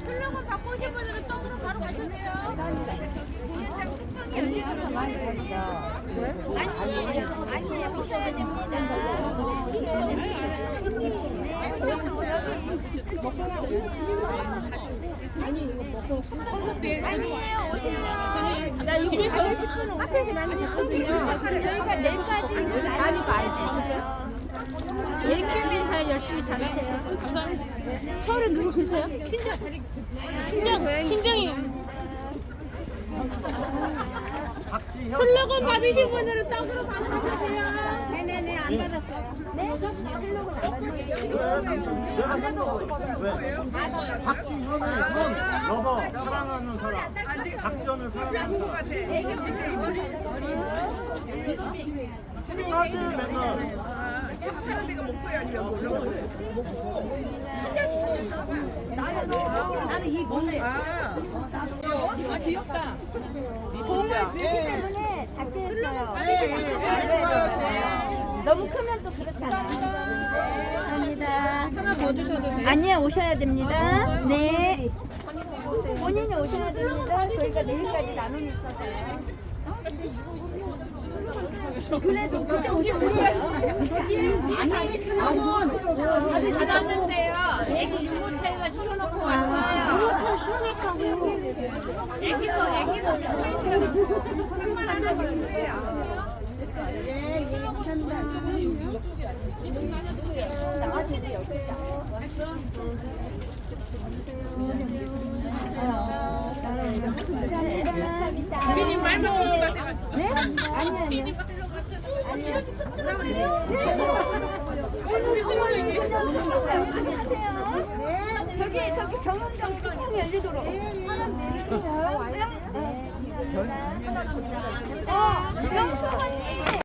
슬로건 바꾸신 분들은 떡으로 바로 가셔도 돼요. 아니에요. 오세요. 나 집에서 카페지 많이 갔거든요. 여기가 내일까지 많이 가야지. 예큐 빈사 열심히 잘하세요. 감사합니다. 서울에 누구 계세요? 친정. 친정. 친정이요. 슬로건 받으신 분들은 떡으로 받아주세요. 네네네 안 받았어요. 네? 슬로건 안 받았어요. 박지현은 선 러버 사랑하는 사람 박지현을 사랑하는 사람 스밍하지 맨날 지금 사는 데가 목포야 아니면 뭐 올라오고 나는 이 몸에 아, 아 귀엽다 몸을 그렇기 때문에 작게 했어요. 네. 너무 크면 또 그렇잖아요. 감사합니다. 하나 더 주셔도 돼요? 아니요, 오셔야 됩니다. 네. 본인이 오셔야 됩니다. 저희가 내일까지 나눔이 있어서요. 그래도 그때 오시면 아니, 슬로건 받았는데요. 애기 유모차에다 실어놓고 왔어요. 유모차 시원하다고. 애기도, 애기도 선물 하나씩 주세요. 네, 예, 감사합니다. 감사합니다. 비님 말 먹는 것 같아가지고. 네? 아니요, 아니요. 저기 저기 경운정 뚜껑이 열리도록. 어, 명수 언니.